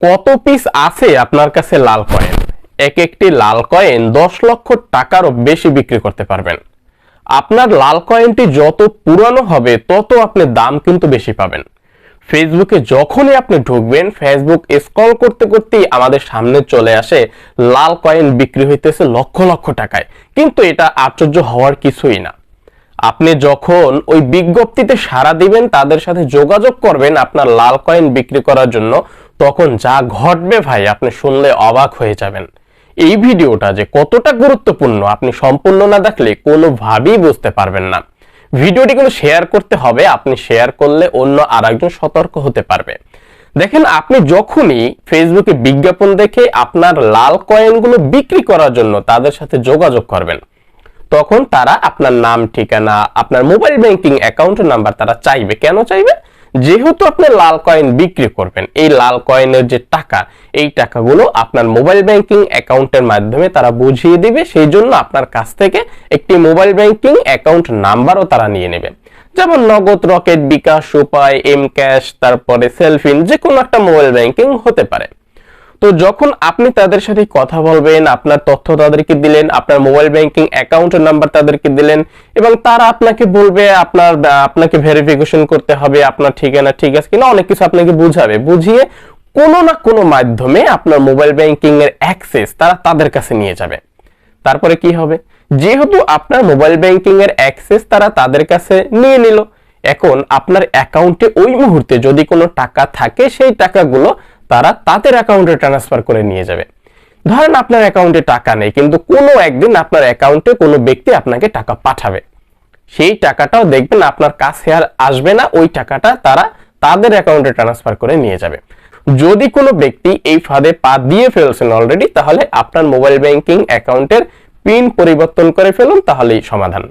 কত পিস আছে আপনার কাছে লাল কয়েন এক একটি লাল কয়েন দশ লক্ষ টাকারও বেশি বিক্রি করতে পারবেন। আপনার লাল কয়েনটি যত পুরানো হবে, তত আপনি দাম কিন্তু বেশি পাবেন। ফেসবুকে যখনই আপনি ঢুকবেন ফেসবুক স্ক্রল করতে করতেই আমাদের সামনে চলে আসে, লাল কয়েন বিক্রি হইতেছে লক্ষ লক্ষ টাকায়। কিন্তু এটা আশ্চর্য হওয়ার কিছুই না। আপনি যখন ওই বিজ্ঞপ্তিতে সাড়া দিবেন, তাদের সাথে যোগাযোগ করবেন আপনার লাল কয়েন বিক্রি করার জন্য। তখন যা ঘটবে ভাই, আপনি শুনলে অবাক হয়ে যাবেন। এই ভিডিওটা যে কতটা গুরুত্বপূর্ণ, আপনি সম্পূর্ণ না দেখলে কোনোভাবেই বুঝতে পারবেন না। ভিডিওটি কিন্তু শেয়ার করতে হবে, আপনি শেয়ার করলে অন্য আরেকজন সতর্ক হতে পারবে। দেখেন, আপনি যখনই ফেসবুকে বিজ্ঞাপন দেখে আপনার লাল কয়েনগুলো বিক্রি করার জন্য তাদের সাথে যোগাযোগ করবেন, তখন তারা আপনার নাম, ঠিকানা, আপনার মোবাইল ব্যাংকিং অ্যাকাউন্ট নাম্বার তারা চাইবে। কেন চাইবে? যেহেতু আপনি লাল কয়েন বিক্রি করবেন, এই লাল কয়েনের যে টাকা, এই টাকাগুলো আপনার মোবাইল ব্যাংকিং অ্যাকাউন্টের মাধ্যমে তারা বুঝিয়ে দিবে, সেই জন্য আপনার কাছ থেকে একটি মোবাইল ব্যাংকিং অ্যাকাউন্ট নাম্বারও তারা নিয়ে নেবে। যেমন নগদ রকেট বিকাশ উপায় এম ক্যাশ, তারপরে সেলফিন যে কোনো একটা মোবাইল ব্যাংকিং হতে পারে। তো যখন আপনি তাদের সাথে কথা বলবেন, আপনার তথ্য তাদেরকে দিলেন, আপনার মোবাইল ব্যাংকিং অ্যাকাউন্টের নাম্বার তাদেরকে দিলেন এবং তারা আপনাকে বলবে, আপনার, আপনাকে ভেরিফিকেশন করতে হবে, আপনার ঠিকানা ঠিক আছে কিনা, অনেক কিছু আপনাকে বুঝাবে। বুঝিয়ে কোনো না কোনো মাধ্যমে আপনার মোবাইল ব্যাংকিং এর অ্যাক্সেস তারা তাদের কাছে নিয়ে যাবে। তারপরে কি হবে? যেহেতু আপনার মোবাইল ব্যাংকিং এর অ্যাক্সেস তারা তাদের কাছে নিয়ে নিল, এখন আপনার অ্যাকাউন্টে ওই মুহূর্তে যদি কোনো টাকা থাকে, সেই টাকাগুলো তারা তাদের অ্যাকাউন্টে ট্রান্সফার করে নিয়ে যাবে। ধরেন আপনার অ্যাকাউন্টে টাকা নেই, কিন্তু কোনো একদিন আপনার অ্যাকাউন্টে কোনো ব্যক্তি আপনাকে টাকা পাঠাবে। সেই টাকাটাও দেখবেন আপনার কাছে আর আসবে না, ওই টাকাটা তারা তাদের অ্যাকাউন্টে ট্রান্সফার করে নিয়ে যাবে। যদি কোনো ব্যক্তি এই ফাঁদে পা দিয়ে ফেলছেন অলরেডি তাহলে আপনার মোবাইল ব্যাংকিং অ্যাকাউন্টের পিন পরিবর্তন করে ফেলুন, তাহলেই সমাধান।